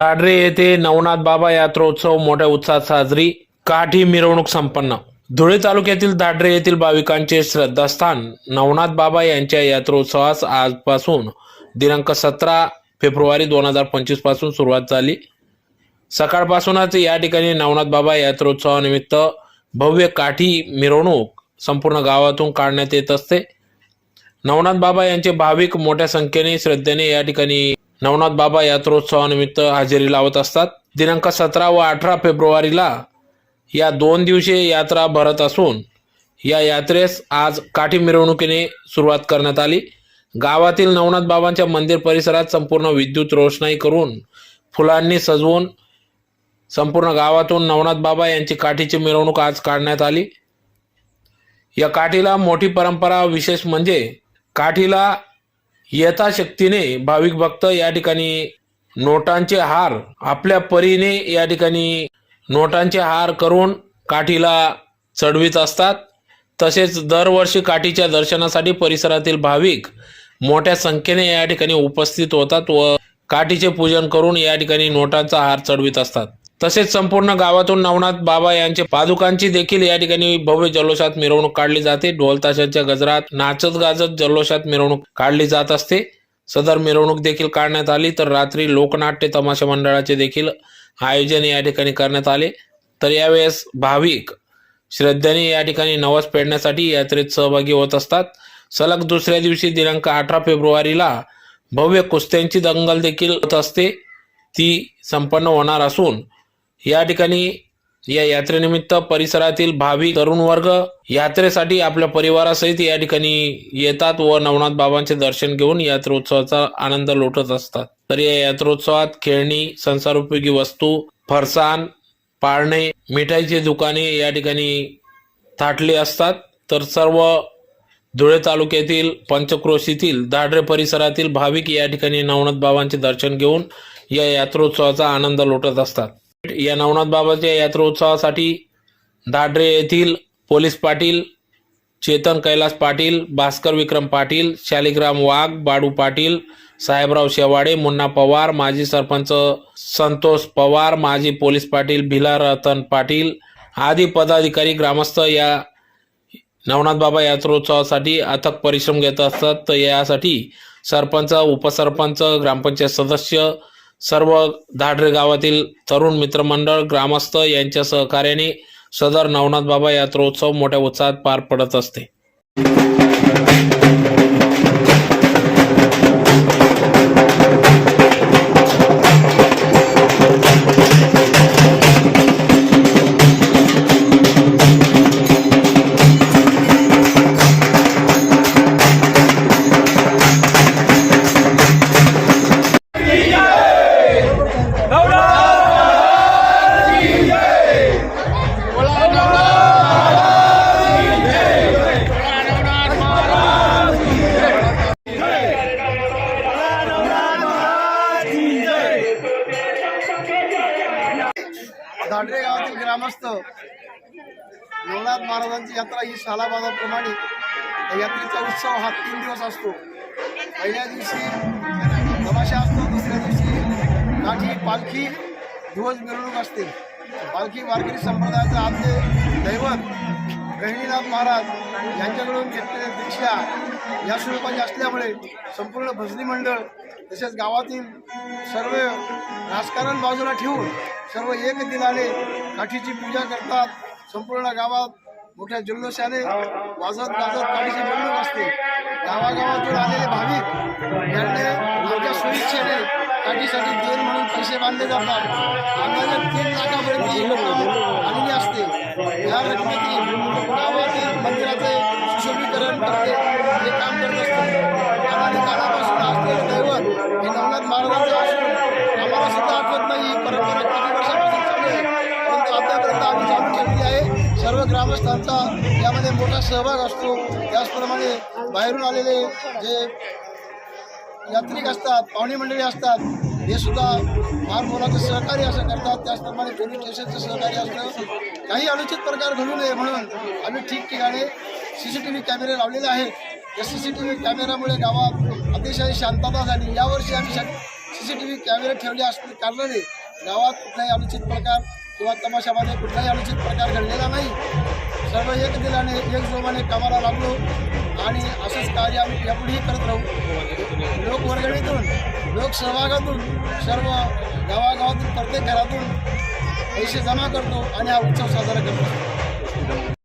काडरे येथे नवनाथ बाबा यात्रोत्सव मोठ्या उत्साहात साजरी. काठी मिरवणूक संपन्न. धुळे तालुक्यातील दाडरे येथील भाविकांचे श्रद्धास्थान. नवनाथ बाबा यांच्या यात्रोत्सवास आजपासून दिनांक सतरा फेब्रुवारी दोन हजार पंचवीसपासून सुरुवात झाली. सकाळपासूनच या ठिकाणी नवनाथ बाबा यात्रोत्सवानिमित्त भव्य काठी मिरवणूक संपूर्ण गावातून काढण्यात येत असते. नवनाथ बाबा यांचे भाविक मोठ्या संख्येने श्रद्धेने या ठिकाणी नवनाथ बाबा यात्रोत्सवानिमित्त हजेरी लावत असतात. दिनांक सतरा व अठरा फेब्रुवारीला या दोन दिवसीय यात्रा भरत असून या यात्रेस आज काठी मिरवणुकीने सुरुवात करण्यात आली. गावातील नवनाथ बाबांच्या मंदिर परिसरात संपूर्ण विद्युत रोषणाई करून फुलांनी सजवून संपूर्ण गावातून नवनाथ बाबा यांची काठीची मिरवणूक आज काढण्यात आली. या काठीला मोठी परंपरा विशेष म्हणजे काठीला यथाशक्तीने भाविक भक्त या ठिकाणी नोटांचे हार आपल्या परीने या ठिकाणी नोटांचे हार करून काठीला चढवीत असतात. तसेच दरवर्षी काठीच्या दर्शनासाठी परिसरातील भाविक मोठ्या संख्येने या ठिकाणी उपस्थित होतात व काठीचे पूजन करून या ठिकाणी नोटांचा हार चढवीत असतात. तसेच संपूर्ण गावातून नवनाथ बाबा यांचे पादुकांची देखील या ठिकाणी भव्य जल्लोषात मिरवणूक काढली जाते. ढोलताशाच्या गजरात नाचत गाजत जल्लोषात मिरवणूक काढली जात असते. सदर मिरवणूक देखील काढण्यात आली तर रात्री लोकनाट्य तमाशा मंडळाचे देखील आयोजन या ठिकाणी करण्यात आले. तर यावेळेस भाविक श्रद्धेने या ठिकाणी नवस पेडण्यासाठी यात्रेत सहभागी होत असतात. सलग दुसऱ्या दिवशी दिनांक अठरा फेब्रुवारीला भव्य कुस्त्यांची दंगल देखील होत असते. ती संपन्न होणार असून या ठिकाणी या यात्रेनिमित्त परिसरातील भाविक तरुण वर्ग यात्रेसाठी आपल्या परिवारासहित या ठिकाणी येतात व नवनाथ बाबांचे दर्शन घेऊन यात्रोत्सवाचा आनंद लुटत असतात. तर या यात्रोत्सवात खेळणी संसारोपयोगी वस्तू फरसाण पाळणे मिठाईची दुकाने या ठिकाणी थाटली असतात. तर सर्व धुळे तालुक्यातील पंचक्रोशीतील दाढरे परिसरातील भाविक या ठिकाणी नवनाथ बाबांचे दर्शन घेऊन या यात्रोत्सवाचा आनंद लुटत असतात. या नवनाथ बाबाच्या यात्रोत्सवासाठी दाड्रे येथील पोलीस पाटील चेतन कैलास पाटील भास्कर विक्रम पाटील शालिग्राम वाघ बाडू पाटील साहेबराव शेवाडे मुन्ना पवार माजी सरपंच संतोष पवार माजी पोलीस पाटील भिला रतन पाटील आदी पदाधिकारी ग्रामस्थ या नवनाथ बाबा यात्रोत्सवासाठी अथक परिश्रम घेत असतात. तर यासाठी सरपंच उपसरपंच ग्रामपंचायत सदस्य सर्व धाडरे गावातील तरुण मित्रमंडळ ग्रामस्थ यांच्या सहकार्याने सदर नवनाथ बाबा यात्रोत्सव मोठ्या उत्साहात पार पडत असते. धाडरे गावातील ग्रामस्थ नवनाथ महाराजांची यात्रा ही शालाबाजाप्रमाणे यात्रेचा उत्सव हा तीन दिवस असतो. पहिल्या दिवशी तमाशा असतो दुसऱ्या दिवशी काठी पालखी ध्वज मिरवणूक असते. पालखी वारकरी संप्रदायाचा आपले दैवत गहिणीनाथ महाराज यांच्याकडून घेतलेल्या दीक्षा या स्वरूपाची असल्यामुळे संपूर्ण भजनी मंडळ तसेच गावातील सर्व राजकारण बाजूला ठेवून सर्व एक दिनाने काठीची पूजा करतात. संपूर्ण गावात मोठ्या जल्लोषाने वाजत गाजत काठीची मिरवणूक असते. गावागावातून आलेले भाविक यांनी आमच्या स्वेच्छेने काठीसाठी देण म्हणून पैसे बांधले जातात. अंदाजे तीन लाखापर्यंत ही रक्कम आलेली असते. या रकमेतील गावातील मंदिराचे सुशोभीकरण करते. सर्व ग्रामस्थांचा यामध्ये मोठा सहभाग असतो. त्याचप्रमाणे बाहेरून आलेले जे यात्रिक असतात पाहुणे मंडळी असतात हे सुद्धा फार मोलाचं सहकार्य असं करतात. त्याचप्रमाणे पोलीस स्टेशनचं सहकार्य असतं. काही अनुचित प्रकार घडू नये म्हणून आम्ही ठिकठिकाणी सी सी टी व्ही कॅमेरे लावलेले आहेत. या सी सी टी व्ही कॅमेऱ्यामुळे गावात अतिशय शांतता झाली. यावर्षी आम्ही सी सी टी व्ही कॅमेरे ठेवले असले कारणाने गावात कुठलाही अनुचित प्रकार किंवा तमाशामध्ये कुठलाही अनुचित प्रकार घडलेला नाही. सर्व एक दिलाने एक जोमाने कामाला लागलो आणि असंच कार्य आम्ही यापुढेही करत राहू. लोकवर्गणीतून लोकसहभागातून सर्व गावागावातून प्रत्येक घरातून पैसे जमा करतो आणि हा उत्सव साजरा करतो.